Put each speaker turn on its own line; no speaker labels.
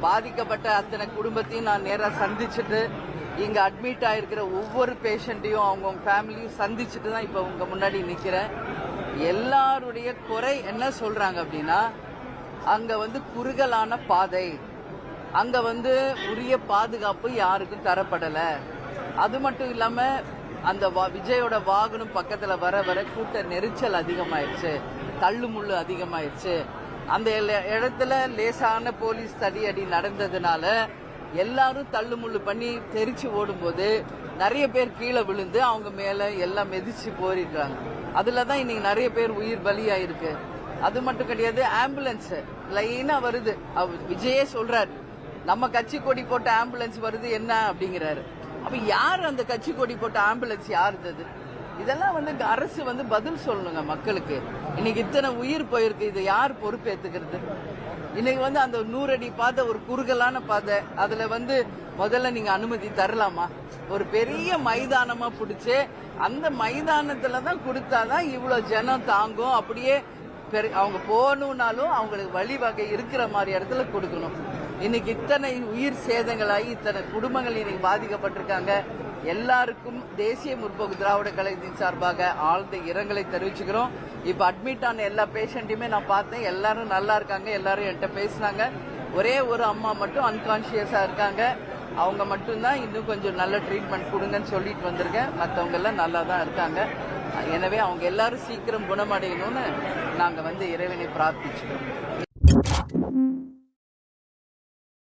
பாதிக்கப்பட்ட அத்தனை குடும்பத்தையும் நான் நேராக சந்திச்சுட்டு இங்கே அட்மிட் ஆகிருக்கிற ஒவ்வொரு பேஷண்ட்டையும் அவங்கவுங்க ஃபேமிலியும் சந்திச்சுட்டு தான் இப்போ உங்க முன்னாடி நிற்கிறேன் எல்லாருடைய குறை என்ன சொல்கிறாங்க அப்படின்னா அங்கே வந்து குறுகலான பாதை. அங்கே வந்து உரிய பாதுகாப்பு யாருக்கும் தரப்படலை. அது மட்டும் இல்லாமல் அந்த வா- விஜயோட வாகனம் பக்கத்தில் வர வர கூட்ட நெரிச்சல் அதிகமாயிருச்சு. தள்ளுமுள்ளு அதிகமாயிருச்சு. அந்த இடத்துல லேசான போலீஸ் தடியடி நடந்ததுனால எல்லாரும் தள்ளுமுள்ளு பண்ணி தெரிச்சு ஓடும்போது நிறைய பேர் கீழே விழுந்து அவங்க மேல எல்லாம் மெதிச்சு போரிடுறாங்க. அதுல தான் இன்னைக்கு நிறைய பேர் உயிர் பலியாயிருக்கு. அது மட்டும் கிடையாது ஆம்புலன்ஸ் லைனா வருது. அவர் விஜயே சொல்றாரு நம்ம கட்சி கொடி போட்ட ஆம்புலன்ஸ் வருது என்ன அப்படிங்கிறாரு. அப்ப யார் அந்த கட்சி கொடி போட்ட ஆம்புலன்ஸ் யார் இருந்தது இதெல்லாம் வந்து அரசு வந்து பதில் சொல்லணுங்க மக்களுக்கு. இன்னைக்கு இத்தனை உயிர் போயிருக்கு இதை யார் பொறுப்பேத்துக்கிறது? இன்னைக்கு வந்து அந்த நூறடி பாதை ஒரு குறுகலான பாதை அதுல வந்து முதல்ல நீங்க அனுமதி தரலாமா? ஒரு பெரிய மைதானமா பிடிச்சு அந்த மைதானத்துல தான் கொடுத்தாதான் இவ்வளவு ஜனம் தாங்கும். அப்படியே பெரு- அவங்க போகணும்னாலும் அவங்களுக்கு வழிவகை இருக்கிற மாதிரி இடத்துல கொடுக்கணும். இன்னைக்கு இத்தனை உயிர் சேதங்களாகி இத்தனை குடும்பங்கள் இன்னைக்கு பாதிக்கப்பட்டிருக்காங்க. எல்லாருக்கும் தேசிய முற்போக்கு திராவிட கழகத்தின் சார்பாக ஆழ்ந்த இரங்கலை தெரிவிச்சுக்கிறோம். இப்ப அட்மிட் ஆன எல்லா பேஷண்ட்டையுமே நான் பார்த்தேன். எல்லாரும் நல்லா இருக்காங்க. எல்லாரும் என்கிட்ட பேசினாங்க. ஒரே ஒரு அம்மா மட்டும் அன்கான்சியஸா இருக்காங்க. அவங்க மட்டும்தான் இன்னும் கொஞ்சம் நல்ல ட்ரீட்மெண்ட் கொடுங்கன்னு சொல்லிட்டு வந்திருக்கேன். மற்றவங்க எல்லாம் நல்லா தான் இருக்காங்க. எனவே அவங்க எல்லாரும் சீக்கிரம் குணமடையணும்னு நாங்க வந்து இறைவனை பிரார்த்திச்சுக்கிறோம்.